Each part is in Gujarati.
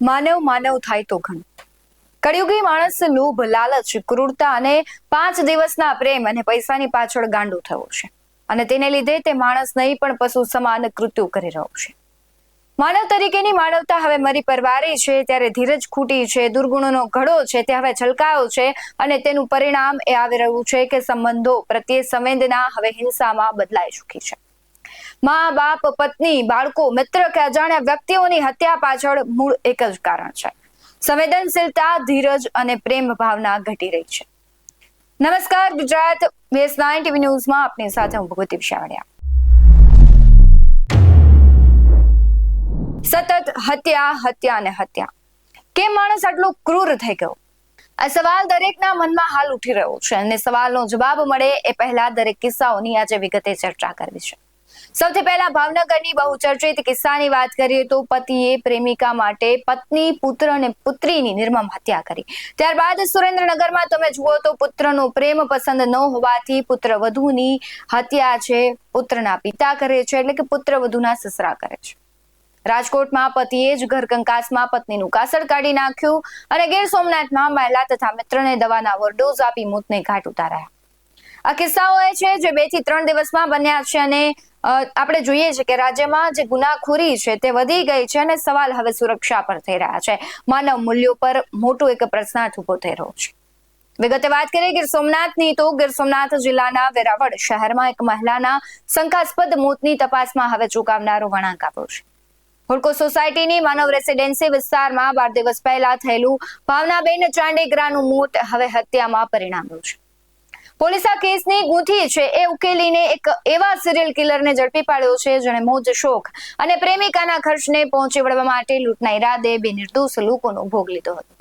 માનવ માનવ થાય તો ઘણ કળિયુગી માણસ લોભ, લાલચ, ક્રૂરતા અને પાંચ દિવસના પ્રેમ અને પૈસાની પાછળ ગાંડો થયો છે. અને તેને લીધે તે માણસ નહીં, પણ પશુ સમાન કૃત્યુ કરી રહ્યો છે. માનવ તરીકેની માનવતા હવે મરી પરવારી છે, ત્યારે ધીરજ ખૂટી છે, દુર્ગુણોનો ઘડો છે, તે હવે છલકાયો છે અને તેનું પરિણામ એ આવી રહ્યું છે કે સંબંધો પ્રત્યે સંવેદના હવે હિંસામાં બદલાઈ ચૂકી છે. મા, બાપ, પત્ની, બાળકો, મિત્ર કે અજાણ્યા વ્યક્તિઓની હત્યા પાછળ મૂળ એક જ કારણ છે. સંવેદનશીલતા, ધીરજ અને પ્રેમ ભાવના ઘટી રહી છે. નમસ્કાર, ગુજરાત બેસ નાઇન ટીવી ન્યૂઝમાં આપની સાથે હું ભગવતી વિશાવડિયા સતત હત્યા હત્યા અને હત્યા. કેમ માણસ આટલો ક્રૂર થઈ ગયો? આ સવાલ દરેકના મનમાં હાલ ઉઠી રહ્યો છે અને સવાલનો જવાબ મળે એ પહેલા દરેક કિસ્સાઓની આજે વિગતે ચર્ચા કરવી છે. સૌથી પહેલા ભાવનગરની બહુ ચર્ચિત કિસ્સાની વાત કરીએ તો પતિએ પ્રેમિકા માટે પત્ની, પુત્ર અને પુત્રીની નિર્મમ હત્યા કરી. ત્યારબાદ સુરેન્દ્રનગરમાં તમે જુઓ તો પુત્રનો પ્રેમ પસંદ ન હોવાથી પુત્ર વધુની હત્યા છે પુત્રના પિતા કરે છે, એટલે કે પુત્ર વધુના સસરા કરે છે. રાજકોટમાં પતિએ જ ઘર કંકાસમાં પત્નીનું કાસળ કાઢી નાખ્યું અને ગીર સોમનાથમાં મહિલા તથા મિત્રને દવાના ઓવરડોઝ આપી મોતને ઘાટ ઉતાર્યા. આ કિસ્સાઓ એ છે જે બેથી ત્રણ દિવસમાં બન્યા છે અને આપણે જોઈએ છે કે રાજ્યમાં જે ગુનાખોરી છે તે વધી ગઈ છે અને સવાલ હવે સુરક્ષા પર થઈ રહ્યા છે. માનવ મૂલ્યો પર મોટો એક પ્રશ્નાર્થ ઊભો થઈ રહ્યો છે. વિગતે વાત કરીએ, ગીર સોમનાથની તો ગીર સોમનાથ જિલ્લાના વેરાવળ શહેરમાં એક મહિલાના શંકાસ્પદ મોતની તપાસમાં હવે ચુકાવનારો વળાંક આપ્યો છે. હુડકો સોસાયટીની માનવ રેસિડેન્સી વિસ્તારમાં બાર દિવસ પહેલા થયેલું ભાવનાબેન ચાંડેગરાનું મોત હવે હત્યામાં પરિણામ્યું છે. પોલીસ આ કેસની ગૂંથી છે. એ ઉકેલીને એક એવા સિરિયલ કિલરને ઝડપી પાડ્યો છે, જેણે મોજ શોખ અને પ્રેમિકાના ખર્ચને પહોંચી વળવા માટે લૂંટના ઈરાદે બે નિર્દોષ લોકોનો ભોગ લીધો હતો.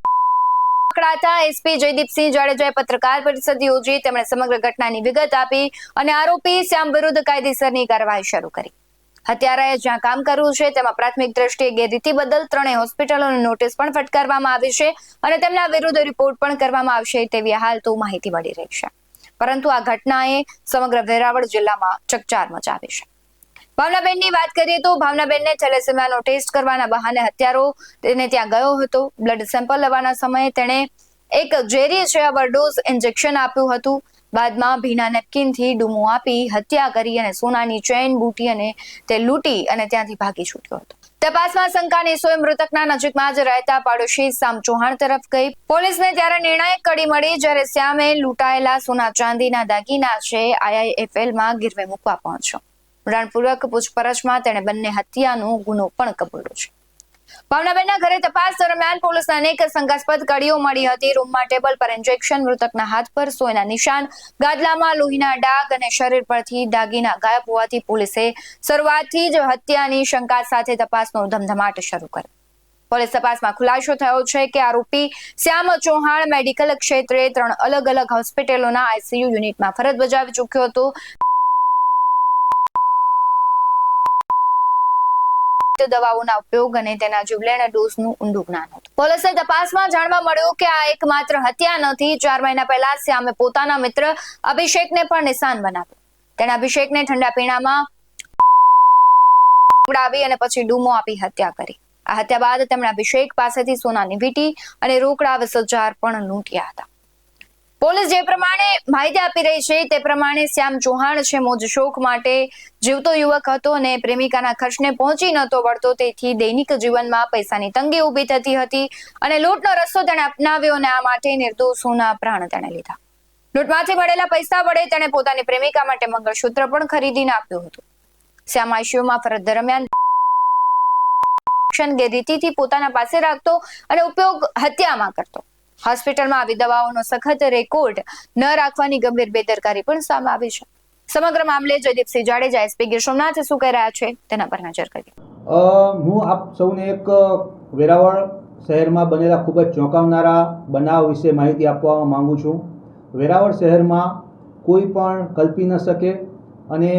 પકડાતા એસપી જયદીપસિંહ જાડેજાએ પત્રકાર પરિષદ યોજી તેમણે સમગ્ર ઘટનાની વિગત આપી અને આરોપી શ્યામ વિરુદ્ધ કાયદેસરની કાર્યવાહી શરૂ કરી. હત્યારાએ જ્યાં કામ કર્યું છે, તેમાં પ્રાથમિક દ્રષ્ટિએ ગેરરીતિ બદલ ત્રણેય હોસ્પિટલોને નોટિસ પણ ફટકારવામાં આવી છે અને તેમના વિરુદ્ધ રિપોર્ટ પણ કરવામાં આવશે તેવી હાલ તો માહિતી મળી રહી છે. પરંતુ આ ઘટનાએ સમગ્ર વેરાવળ જિલ્લામાં ચકચાર મચાવી છે. ભાવનાબેનની વાત કરીએ તો ભાવનાબેનને થેલેસેમિયાનો ટેસ્ટ કરવાના બહાને હત્યારો તેને ત્યાં ગયો હતો. બ્લડ સેમ્પલ લેવાના સમયે તેણે એક ઝેરી છે ડોઝ ઇન્જેક્શન આપ્યું હતું. બાદમાં ભીના નેપકિનથી ડૂમો આપી હત્યા કરી અને સોનાની ચેન, બૂટી અને તે લૂંટી અને ત્યાંથી ભાગી છૂટ્યો હતો. તપાસમાં શંકાની સોય મૃતકના નજીકમાં જ રહેતા પાડોશી સામ ચૌહાણ તરફ ગઈ. પોલીસને ત્યારે નિર્ણાયક કડી મળી, જ્યારે શ્યામે લૂંટાયેલા સોના ચાંદીના દાગીના છે આઈઆઈએફએલમાં ગીરવે મૂકવા પહોંચ્યો. રણપૂર્વક પૂછપરછમાં તેણે બંને હત્યાનો ગુનો પણ કબૂલ્યો છે. ભાવનાબેનના ઘરે તપાસ દરમિયાન પોલીસને અનેક શંકાસ્પદ કડીઓ મળી હતી. રૂમમાં ટેબલ પર ઇન્જેક્શન, મૃતકના હાથ પર સોયના નિશાન, ગાદલામાં લોહીના ડાઘ અને શરીર પરથી દાગીના ગાયબ હોવાથી પોલીસે શરૂઆતથી જ હત્યાની શંકા સાથે તપાસનો ધમધમાટ શરૂ કર્યો. પોલીસ તપાસમાં ખુલાસો થયો છે કે આરોપી શ્યામ ચૌહાણ મેડિકલ ક્ષેત્રે ત્રણ અલગ અલગ હોસ્પિટલોના આઈસીયુ યુનિટમાં ફરજ બજાવી ચૂક્યો હતો. દવાઓના ઉપયોગ અને તેના જીવલેણ ડોઝનું ઊંડું જ્ઞાન હતું. પોલીસને તપાસમાં જાણવા મળ્યું કે આ એકમાત્ર હત્યા નથી. ચાર મહિના પહેલા શ્યામે પોતાના મિત્ર અભિષેકને પણ નિશાન બનાવ્યો. તેણે અભિષેકને ઠંડા પીણામાં ઉડાવી અને પછી ડૂમો આપી હત્યા કરી. આ હત્યા બાદ તેમણે અભિષેક પાસેથી સોનાની વીટી અને રોકડા વીસ પણ લૂંટ્યા હતા. પોલીસ જે પ્રમાણે માહિતી આપી રહી છે, તે પ્રમાણે શ્યામ ચૌહાણ છે મોજ શોખ માટે જીવતો યુવક હતો અને પ્રેમિકાના ખર્ચને પહોંચી નતો વળતો. તેથી દૈનિક જીવનમાં પૈસાની તંગી ઊભી થતી હતી અને લૂંટનો રસ્તો તેણે અપનાવ્યો અને આ માટે નિર્દોષોના પ્રાણ તેણે લીધા. લૂંટમાંથી મળેલા પૈસા વડે તેણે પોતાની પ્રેમિકા માટે મંગળસૂત્ર પણ ખરીદીને આપ્યું હતું. શ્યામ આઈસીયુમાં ફરજ દરમિયાન ગેરરીતિથી પોતાના પાસે રાખતો અને ઉપયોગ હત્યામાં કરતો. હોસ્પિટલમાં આવી દવાઓનો સખત રેકોર્ડ ન રાખવાની ગંભીર બેદરકારી પણ સામે આવી છે. સમગ્ર મામલે જયદીપસિંહ જાડેજા એસપી ગીર સોમનાથ શું કહી રહ્યા છે તેના પર નજર કરીએ. હું આપ સૌને એક વેરાવળ શહેરમાં બનેલા ખૂબ જ ચોંકાવનારા બનાવ વિશે માહિતી આપવા માંગુ છું. વેરાવળ શહેરમાં કોઈ પણ કલ્પી ન શકે અને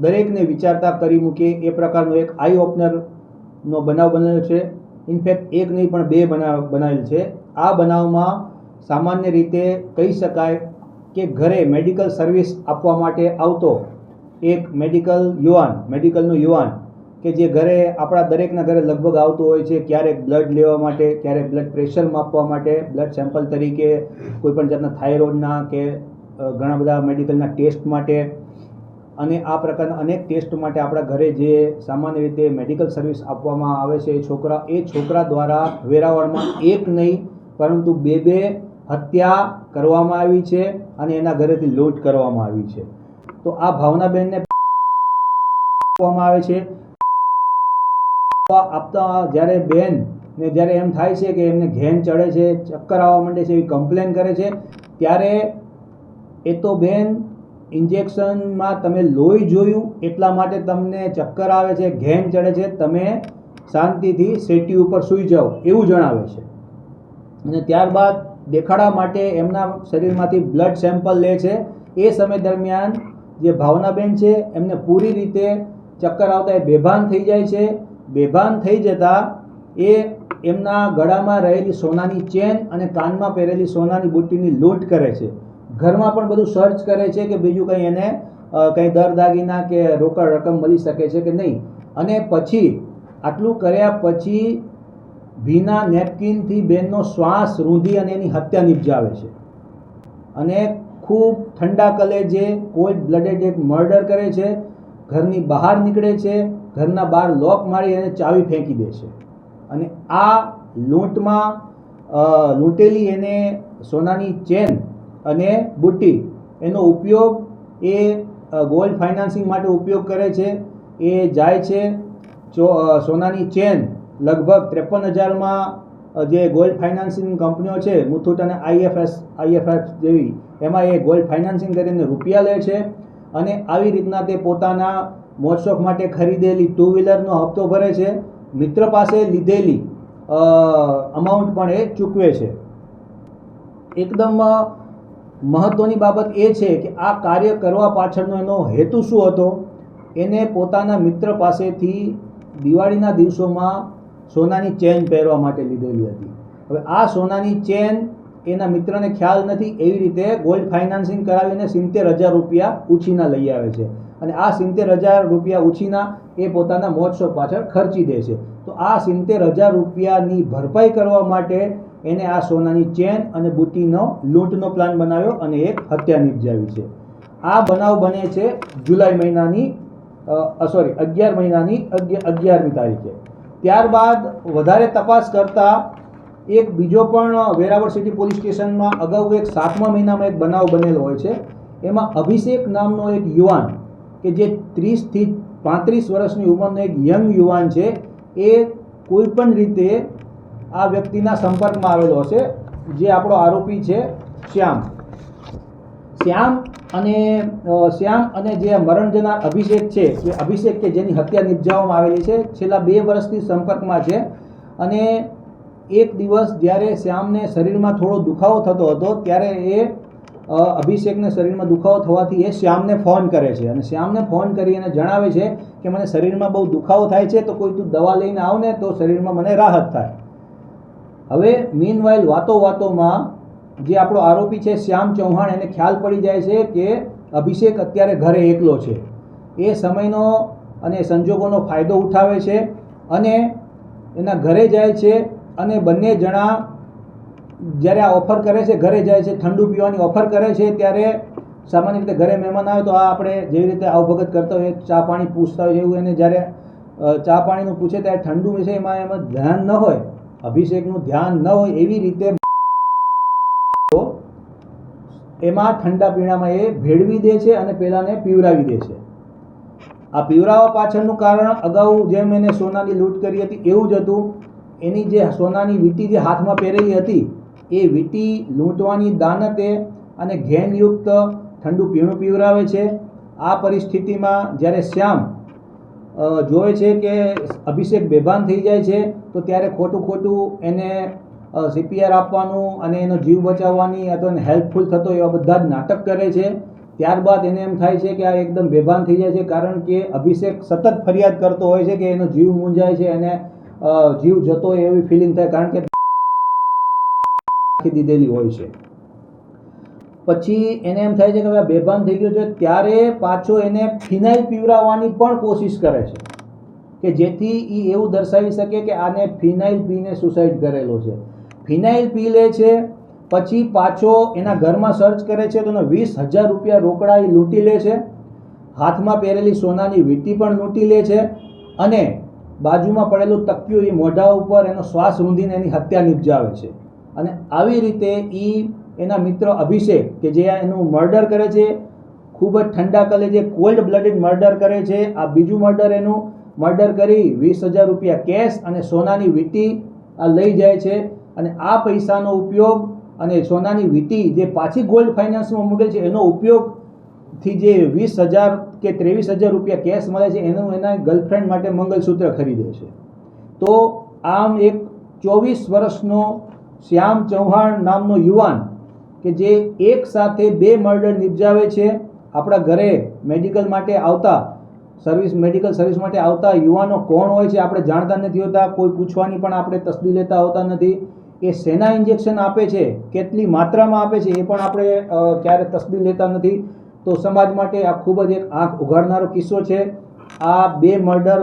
દરેકને વિચારતા કરી મૂકે એ પ્રકારનો એક આઈ ઓપનરનો બનાવ બનેલો છે. ઇનફેક્ટ એક નહીં પણ બે બનાવ બનાવેલ છે. આ બનાવમાં સામાન્ય રીતે કહી શકાય કે ઘરે મેડિકલ સર્વિસ આપવા માટે આવતો એક મેડિકલ યુવાન, મેડિકલનો યુવાન કે જે ઘરે આપણા દરેકના ઘરે લગભગ આવતું હોય છે, ક્યારેક બ્લડ લેવા માટે, ક્યારેક બ્લડ પ્રેશર માપવા માટે બ્લડ સેમ્પલ તરીકે કોઈપણ જાતના થાઇરોઇડના કે ઘણા બધા મેડિકલના ટેસ્ટ માટે. અને આ પ્રકારના અનેક ટેસ્ટ માટે આપણા ઘરે જે સામાન્ય રીતે મેડિકલ સર્વિસ આપવામાં આવે છે છોકરા, એ છોકરા દ્વારા વેરાવળમાં એક નહીં પરંતુ બે બે હત્યા કરવામાં આવી છે અને એના ઘરેથી લૂંટ કરવામાં આવી છે. તો આ ભાવનાબેનને આપવામાં આવે છે. આપતા જ્યારે બેન ને જ્યારે એમ થાય છે કે એમને ઘેન ચડે છે, ચક્કર આવવા માંડે છે એવી કમ્પ્લેન કરે છે, ત્યારે એ તો બેન ઇન્જેક્શનમાં તમે લોહી જોયું એટલા માટે તમને ચક્કર આવે છે, ઘેન ચડે છે, તમે શાંતિથી સેટી ઉપર સૂઈ જાઓ એવું જણાવે છે. અને ત્યારબાદ દેખાડા માટે એમના શરીરમાંથી બ્લડ સેમ્પલ લે છે. એ સમય દરમિયાન જે ભાવનાબેન છે, એમને પૂરી રીતે ચક્કર આવતા એ બેભાન થઈ જાય છે. બેભાન થઈ જતાં એ એમના ગળામાં રહેલી સોનાની ચેન અને કાનમાં પહેરેલી સોનાની બુટ્ટીની લૂંટ કરે છે. ઘરમાં પણ બધું સર્ચ કરે છે કે બીજું કંઈ એને કંઈ દર દાગીના કે રોકડ રકમ મળી શકે છે કે નહીં. અને પછી, આટલું કર્યા પછી ભીના નેપકિનથી બેનનો શ્વાસ રૂંધી અને એની હત્યા નિપજાવે છે. અને ખૂબ ઠંડા કલેજે કોલ્ડ બ્લડેડ એક મર્ડર કરે છે, ઘરની બહાર નીકળે છે, ઘરના બહાર લોક મારી અને ચાવી ફેંકી દે છે. અને આ લૂંટમાં લૂંટેલી એને સોનાની ચેન અને બુટ્ટી એનો ઉપયોગ એ ગોલ્ડ ફાઇનાન્સિંગ માટે ઉપયોગ કરે છે. એ જાય છે સોનાની ચેન લગભગ ત્રેપન હજારમાં જે ગોલ્ડ ફાઇનાન્સિંગ કંપનીઓ છે, મુથુટ અને આઈએફએસ આઈએફએફ જેવી, એમાં એ ગોલ્ડ ફાઇનાન્સિંગ કરીને રૂપિયા લે છે અને આવી રીતના તે પોતાના મોજશોખ માટે ખરીદેલી ટુ વ્હીલરનો હપ્તો ભરે છે. મિત્ર પાસે લીધેલી અમાઉન્ટ પણ એ ચૂકવે છે. એકદમ મહત્ત્વની બાબત એ છે કે આ કાર્ય કરવા પાછળનો એનો હેતુ શું હતો? એને પોતાના મિત્ર પાસેથી દિવાળીના દિવસોમાં સોનાની ચેન પહેરવા માટે લીધેલી હતી. હવે આ સોનાની ચેન એના મિત્રને ખ્યાલ નથી એવી રીતે ગોલ્ડ ફાઇનાન્સિંગ કરાવીને સિત્તેર હજાર રૂપિયા ઉછીના લઈ આવે છે. અને આ સિત્તેર હજાર રૂપિયા ઉછીના એ પોતાના મોજ શોખ પાછળ ખર્ચી દે છે. તો આ સિત્તેર હજાર રૂપિયાની ભરપાઈ કરવા માટે એને આ સોનાની ચેન અને બુટ્ટીનો લૂંટનો પ્લાન બનાવ્યો અને એક હત્યા નિપજાવી છે. આ બનાવ બને છે જુલાઈ મહિનાની સોરી અગિયાર મહિનાની અગિયારમી તારીખે. ત્યારબાદ વધારે તપાસ કરતા એક બીજો પણ વેરાવળ સિટી પોલીસ સ્ટેશનમાં અગાઉ એક સાતમા મહિનામાં એક બનાવ બનેલો હોય છે. એમાં અભિષેક નામનો એક યુવાન કે જે ત્રીસથી પાંત્રીસ વર્ષની ઉંમરનો એક યંગ યુવાન છે, એ કોઈપણ રીતે આ વ્યક્તિના સંપર્કમાં આવેલો હશે, જે આપણો આરોપી છે શ્યામ. શ્યામ અને શ્યામ અને જે મરણ જનાર અભિષેક છે એ અભિષેક કે જેની હત્યા નિપજાવવામાં આવેલી છે, છેલ્લા બે વર્ષથી સંપર્કમાં છે. અને એક દિવસ જ્યારે શ્યામને શરીરમાં થોડો દુખાવો થતો હતો, ત્યારે એ અભિષેકને શરીરમાં દુખાવો થવાથી એ શ્યામને ફોન કરે છે. અને શ્યામને ફોન કરી અને જણાવે છે કે મને શરીરમાં બહુ દુખાવો થાય છે, તો કોઈ તું દવા લઈને આવ ને તો શરીરમાં મને રાહત થાય. હવે મીનવાઇલ વાતો વાતોમાં જે આપણો આરોપી છે શ્યામ ચૌહાણ, એને ખ્યાલ પડી જાય છે કે અભિષેક અત્યારે ઘરે એકલો છે. એ સમયનો અને સંજોગોનો ફાયદો ઉઠાવે છે અને એના ઘરે જાય છે અને બંને જણા જ્યારે આ ઓફર કરે છે, ઘરે જાય છે, ઠંડુ પીવાની ઓફર કરે છે, ત્યારે સામાન્ય રીતે ઘરે મહેમાન આવે તો આ આપણે જેવી રીતે અવભગત કરતા હોય, ચા પાણી પૂછતા હોય એવું એને જ્યારે ચા પાણીનું પૂછે ત્યારે ઠંડુ વિશે એમાં એમાં ધ્યાન ન હોય, અભિષેકનું ધ્યાન ન હોય એવી રીતે એમાં ઠંડા પીણામાં એ ભેળવી દે છે અને પેલાને પીવરાવી દે છે. આ પીવરાવવા પાછળનું કારણ અગાઉ જેમ એને સોનાની લૂંટ કરી હતી એવું જ હતું. એની જે સોનાની વીંટી જે હાથમાં પહેરેલી હતી, એ વીંટી લૂંટવાની દાનતે અને ઘેનયુક્ત ઠંડુ પીણું પીવરાવે છે. આ પરિસ્થિતિમાં જ્યારે શ્યામ જોવે છે કે અભિષેક બેભાન થઈ જાય છે, તો ત્યારે ખોટું ખોટું એને સીપીઆર આપવાનું અને એનો જીવ બચાવવાની અથવા એને હેલ્પફુલ થતો એવા બધા જ નાટક કરે છે. ત્યારબાદ એને એમ થાય છે કે આ એકદમ બેભાન થઈ જાય છે કારણ કે અભિષેક સતત ફરિયાદ કરતો હોય છે કે એનો જીવ મૂંઝાય છે અને જીવ જતો હોય એવી ફિલિંગ થાય કારણ કે રાખી દીધેલી હોય છે. પછી એને એમ થાય છે કે ભાઈ બેભાન થઈ ગયો છે ત્યારે પાછો એને ફિનાઇલ પીવડાવવાની પણ કોશિશ કરે છે. કે જેથી એ એવું દર્શાવી શકે કે આને ફિનાઇલ પીને સુસાઇડ કરેલો છે. ફિનાઇલ પી લે છે, પછી પાછો એના ઘરમાં સર્ચ કરે છે તો વીસ હજાર રૂપિયા રોકડા એ લૂંટી લે છે, હાથમાં પહેરેલી સોનાની વીંટી પણ લૂંટી લે છે અને બાજુમાં પડેલું તકિયું એ મોઢા ઉપર એનો શ્વાસ રૂંધીને એની હત્યા નિપજાવે છે. અને આવી રીતે એ એના મિત્ર અભિષેક, કે જે એનું મર્ડર કરે છે, ખૂબ જ ઠંડા કલે જે કોલ્ડ બ્લડેડ મર્ડર કરે છે, આ બીજું મર્ડર એનું, મર્ડર કરી વીસ હજાર રૂપિયા કેશ અને સોનાની વીંટી આ લઈ જાય છે. અને આ પૈસાનો ઉપયોગ અને સોનાની વીંટી જે પાછી ગોલ્ડ ફાઇનાન્સમાં મૂકેલ છે, એનો ઉપયોગથી જે વીસ હજાર કે ત્રેવીસ હજાર રૂપિયા કેશ મળે છે, એનું એના ગર્લફ્રેન્ડ માટે મંગલસૂત્ર ખરીદે છે. તો આમ એક ચોવીસ વર્ષનો શ્યામ ચૌહાણ નામનો યુવાન કે જે એક સાથે બે મર્ડર નિપજાવે છે, આપણા ઘરે મેડિકલ માટે આવતા સર્વિસ મેડિકલ સર્વિસ માટે આવતા યુવાનો કોણ હોય છે, આપણે જાણતા નથી હોતા, કોઈ પૂછવાની પણ આપણે તસદી લેતા હોતા નથી. એ શેના ઇન્જેક્શન આપે છે, કેટલી માત્રામાં આપે છે, એ પણ આપણે ક્યારે તસદી લેતા નથી. તો સમાજ માટે આ ખૂબ જ એક આંખ ઉઘાડનારો કિસ્સો છે. આ બે મર્ડર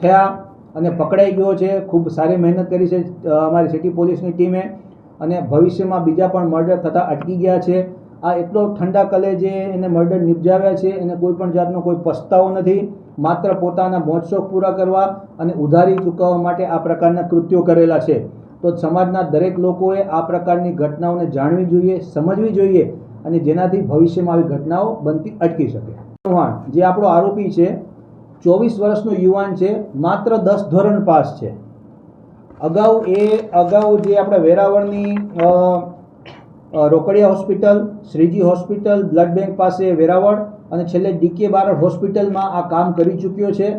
થયા અને પકડાઈ ગયો છે. ખૂબ સારી મહેનત કરી છે અમારી સિટી પોલીસની ટીમે. અને ભવિષ્યમાં બીજા પણ મર્ડર થતાં અટકી ગયા છે. આ એટલો ઠંડા કલે જે એને મર્ડર નિપજાવ્યા છે, એને કોઈ પણ જાતનો કોઈ પસ્તાવો નથી. માત્ર પોતાના મોજશોખ પૂરા કરવા અને ઉધારી ચૂકવવા માટે આ પ્રકારના કૃત્યો કરેલા છે. તો સમાજના દરેક લોકોએ આ પ્રકારની ઘટનાઓને જાણવી જોઈએ, સમજવી જોઈએ અને જેનાથી ભવિષ્યમાં આવી ઘટનાઓ બનતી અટકી શકે. ચૌહાણ, જે આપણો આરોપી છે, ચોવીસ વર્ષનો યુવાન છે, માત્ર દસ ધોરણ પાસ છે. અગાઉ એ, અગાઉ જે આપણે વેરાવળની Rokadiya hospital, Shreeji hospital, blood bank પાસે વેરાવળ અને છેલ્લે ડીકે બારડ હોસ્પિટલમાં આ કામ કરી ચૂક્યો છે.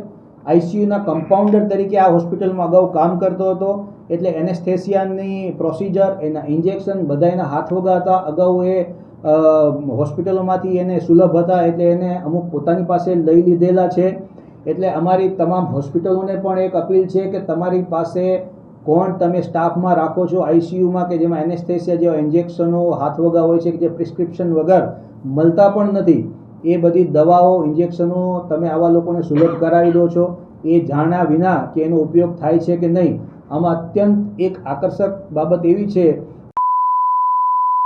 આઈસીયુના કમ્પાઉન્ડર તરીકે આ હોસ્પિટલમાં અગાઉ કામ કરતો હતો. એટલે એનેસ્થેસિયાની પ્રોસિજર, એના ઇન્જેક્શન બધા એના હાથ વગા હતા અગાઉ એ હોસ્પિટલોમાંથી એને સુલભ હતા, એટલે એને અમુક પોતાની પાસે લઈ લીધેલા છે. એટલે અમારી તમામ હોસ્પિટલોને પણ એક અપીલ છે કે તમારી પાસે કોણ તમે સ્ટાફમાં રાખો છો આઈસીયુમાં કે જેમાં એનેસ્થેસિયા જેવા ઇન્જેક્શનો હાથ વગા હોય છે કે જે પ્રિસ્ક્રિપ્શન વગર મળતા પણ નથી, એ બધી દવાઓ, ઇન્જેક્શનો તમે આવા લોકોને સુલભ કરાવી દો છો. એ જાણ્યા વિના કે એનો ઉપયોગ થાય છે કે નહીં આમાં અત્યંત એક આકર્ષક બાબત એવી છે.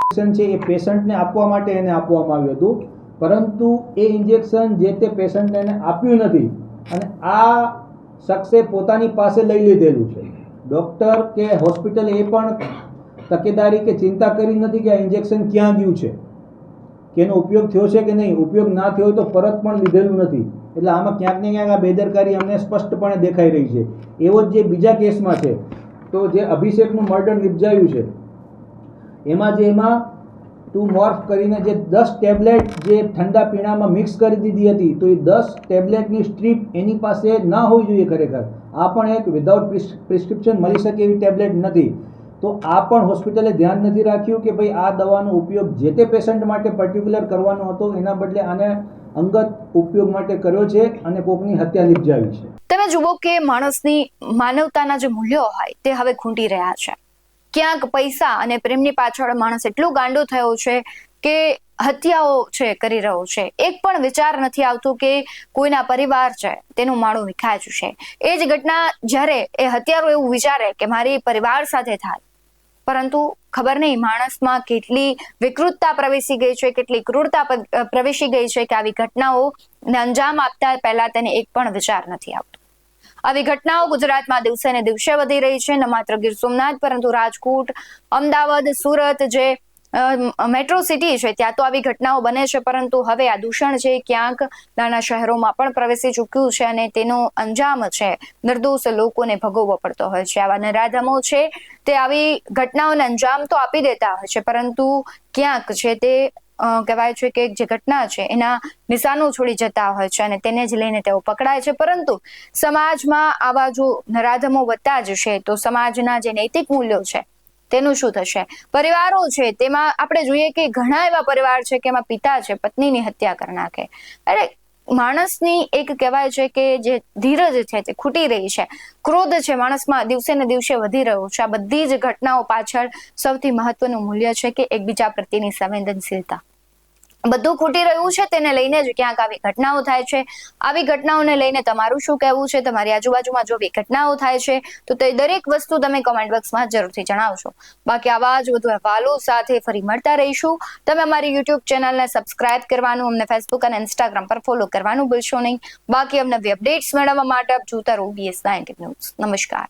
ઇન્જેક્શન છે એ પેશન્ટને આપવા માટે એને આપવામાં આવ્યું હતું, પરંતુ એ ઇન્જેક્શન જે તે પેશન્ટને એને આપ્યું નથી અને આ શખ્સે પોતાની પાસે લઈ લીધેલું છે. ડૉક્ટર કે હોસ્પિટલ એ પણ તકેદારી કે ચિંતા કરી નથી કે આ ઇન્જેક્શન ક્યાં ગયું છે. કે એનો ઉપયોગ થયો છે કે નહીં, ઉપયોગ ના થયો તો પરત પણ લીધેલું નથી. એટલે આમાં ક્યાંક ને ક્યાંક આ બેદરકારી અમને સ્પષ્ટપણે દેખાઈ રહી છે. એવો જ જે બીજા કેસમાં છે, તો જે અભિષેકનું મર્ડર નિપજાયું છે, એમાં જે એમાં ટુ મોર્ફ કરીને જે દસ ટેબ્લેટ જે ઠંડા પીણામાં મિક્સ કરી દીધી હતી, તો એ દસ ટેબ્લેટની સ્ટ્રીપ એની પાસે ના હોવી જોઈએ ખરેખર. આ પણ એક વિધાઉટ પ્રિસ્ક્રિપ્શન મળી શકે એવી ટેબ્લેટ નથી. તો આ પણ હોસ્પિટલે ધ્યાન નથી રાખ્યું કે ભાઈ આ દવાનો ઉપયોગ જે તે પેશન્ટ માટે પર્ટિક્યુલર કરવાનો હતો, એના બદલે આને અંગત ઉપયોગ માટે કર્યો છે અને કોકની હત્યા નિપજાવી છે. તમે જુઓ કે માણસની માનવતાના જે મૂલ્યો હોય તે હવે ખૂંટી રહ્યા છે. ક્યાંક પૈસા અને પ્રેમની પાછળ માણસ એટલો ગાંડો થયો છે કે હત્યાઓ છે કરી રહ્યો છે. એક પણ વિચાર નથી આવતો કે કોઈના પરિવાર છે તેનું માળું વિખાયું છે એ જ ઘટના જ્યારે એ હત્યારો એવું વિચારે કે મારી પરિવાર સાથે થાય પરંતુ ખબર નહીં, માણસમાં કેટલી વિકૃતતા પ્રવેશી ગઈ છે, કેટલી ક્રૂરતા પ્રવેશી ગઈ છે કે આવી ઘટનાઓને અંજામ આપતા પહેલા તેને એક પણ વિચાર નથી આવતો. આવી ઘટનાઓ ગુજરાતમાં દિવસે ને દિવસે વધી રહી છે, ન માત્ર ગીર સોમનાથ પરંતુ રાજકોટ, અમદાવાદ, સુરત, જે મેટ્રો સિટી છે, ત્યાં તો આવી ઘટનાઓ બને છે, પરંતુ હવે આ દૂષણ છે ક્યાંક નાના શહેરોમાં પણ પ્રવેશી ચૂક્યું છે અને તેનો અંજામ છે, નિર્દોષ લોકોને ભોગવવો પડતો હોય છે. આવા નરાધમો છે, તે આવી ઘટનાઓને અંજામ તો આપી દેતા હોય છે, પરંતુ ક્યાંક છે તે કહેવાય છે કે જે ઘટના છે એના નિશાનો છોડી જતા હોય છે અને તેને જ લઈને તેઓ પકડાય છે. પરંતુ સમાજમાં આવા જો નરાધમો વધતા જશે તો સમાજના જે નૈતિક મૂલ્યો છે તેનું શું થશે? પરિવારો છે, તેમાં આપણે જોઈએ કે ઘણા એવા પરિવાર છે કે એમાં પિતા છે, પત્નીની હત્યા કરી નાખે. અરે માણસની એક કહેવાય છે કે જે ધીરજ છે તે ખૂટી રહી છે. ક્રોધ છે માણસમાં દિવસે ને દિવસે વધી રહ્યો છે. આ બધી જ ઘટનાઓ પાછળ સૌથી મહત્વનું મૂલ્ય છે કે એકબીજા પ્રત્યેની સંવેદનશીલતા. બધું ખૂટી રહ્યું છે તેને લઈને જ ક્યાંક આવી ઘટનાઓ થાય છે. આવી ઘટનાઓને લઈને તમારું શું કહેવું છે? તમારી આજુબાજુમાં જો આવી ઘટનાઓ થાય છે, તો તે દરેક વસ્તુ તમે કોમેન્ટ બોક્સમાં જરૂરથી જણાવશો બાકી આવા જ વધુ અહેવાલો સાથે ફરી મળતા રહીશું. તમે અમારી યુટ્યુબ ચેનલને સબસ્ક્રાઇબ કરવાનું, અમને ફેસબુક અને ઇન્સ્ટાગ્રામ પર ફોલો કરવાનું ભૂલશો નહીં. બાકી અમને અપડેટ્સ મેળવવા માટે આપ જોતા રહો બીએસ નાઇન્ટી ન્યૂઝ નમસ્કાર.